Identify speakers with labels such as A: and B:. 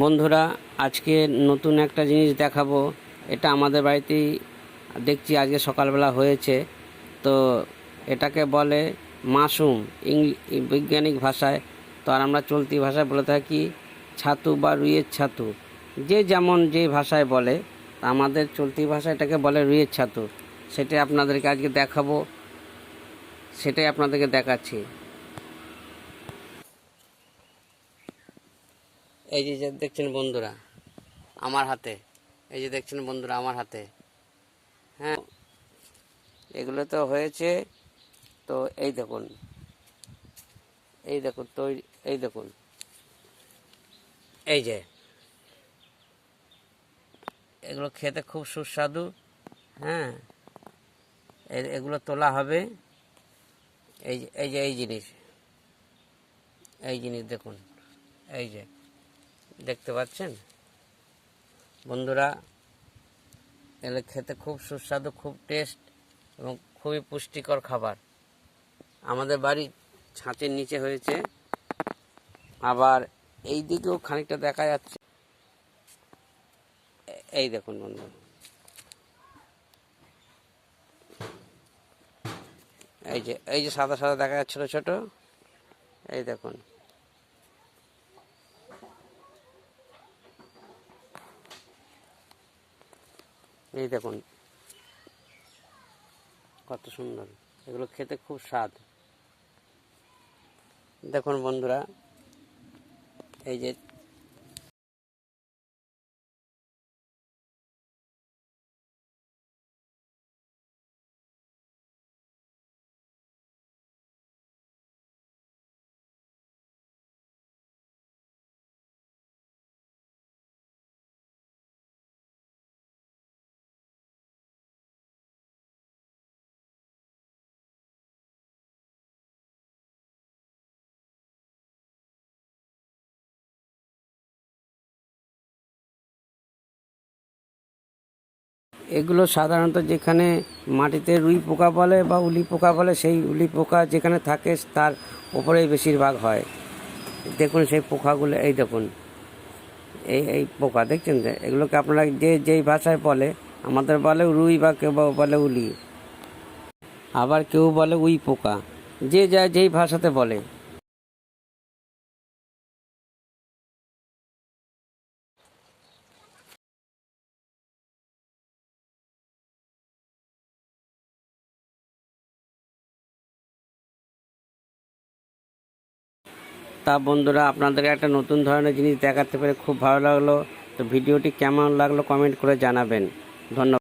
A: বন্ধুরা, আজকে নতুন একটা জিনিস দেখাবো। এটা আমাদের বাড়িতেই দেখছি আজকে সকালবেলা হয়েছে। তো এটাকে বলে মাশরুম বৈজ্ঞানিক ভাষায়। তো আর আমরা চলতি ভাষায় বলে থাকি ছাতু বা রুইয়ের ছাতু। যে যেমন যে ভাষায় বলে আমাদের চলতি ভাষায় এটাকে বলে রুইয়ের ছাতু। সেটাই আপনাদেরকে আজকে দেখাবো, সেটাই আপনাদেরকে দেখাচ্ছি। এই যে দেখছেন বন্ধুরা, আমার হাতে, এই যে দেখছেন বন্ধুরা, আমার হাতে। হ্যাঁ এগুলো তো হয়েছে। তো এই দেখুন এই দেখুন, তো এই দেখুন। এই যে, এগুলো খেতে খুব সুস্বাদু। হ্যাঁ এগুলো তোলা হবে। এই যে এই যে, এই জিনিস এই জিনিস দেখুন, এই যে। দেখতে পাচ্ছেন? বন্ধুরা এগুলো খেতে খুব সুস্বাদু, খুব টেস্ট এবং খুবই পুষ্টিকর খাবার। আমাদের বাড়ি ছাঁচের নিচে হয়েছে। আবার এই দিকেও খানিকটা দেখা যাচ্ছে। এই দেখুন বন্ধু এই যে এই যে সাদা সাদা দেখা যাচ্ছে ছোট ছোট। এই দেখুন। এই দেখুন। কত সুন্দর। এগুলো খেতে খুব স্বাদ। দেখুন বন্ধুরা এই যে এগুলো সাধারণত যেখানে মাটিতে রুই পোকা বলে বা উলি পোকা বলে, সেই উলি পোকা যেখানে থাকে, তার ওপরেই বেশিরভাগ হয়। দেখুন সেই পোকাগুলো, এই দেখুন। এই এই পোকা, দেখছেন তো এগুলোকে আপনারা যে, যেই ভাষায় বলে, আমাদের বলে রুই বা কেউ বলে উলি। আবার কেউ বলে উই পোকা। যে, যা, যেই ভাষাতে বলে। তা বন্ধুরা, আপনাদেরকে একটা নতুন ধরনের জিনিস দেখাতে পেরে খুব ভালো লাগল। তো ভিডিওটি কেমন লাগল কমেন্ট করে জানাবেন। ধন্যবাদ।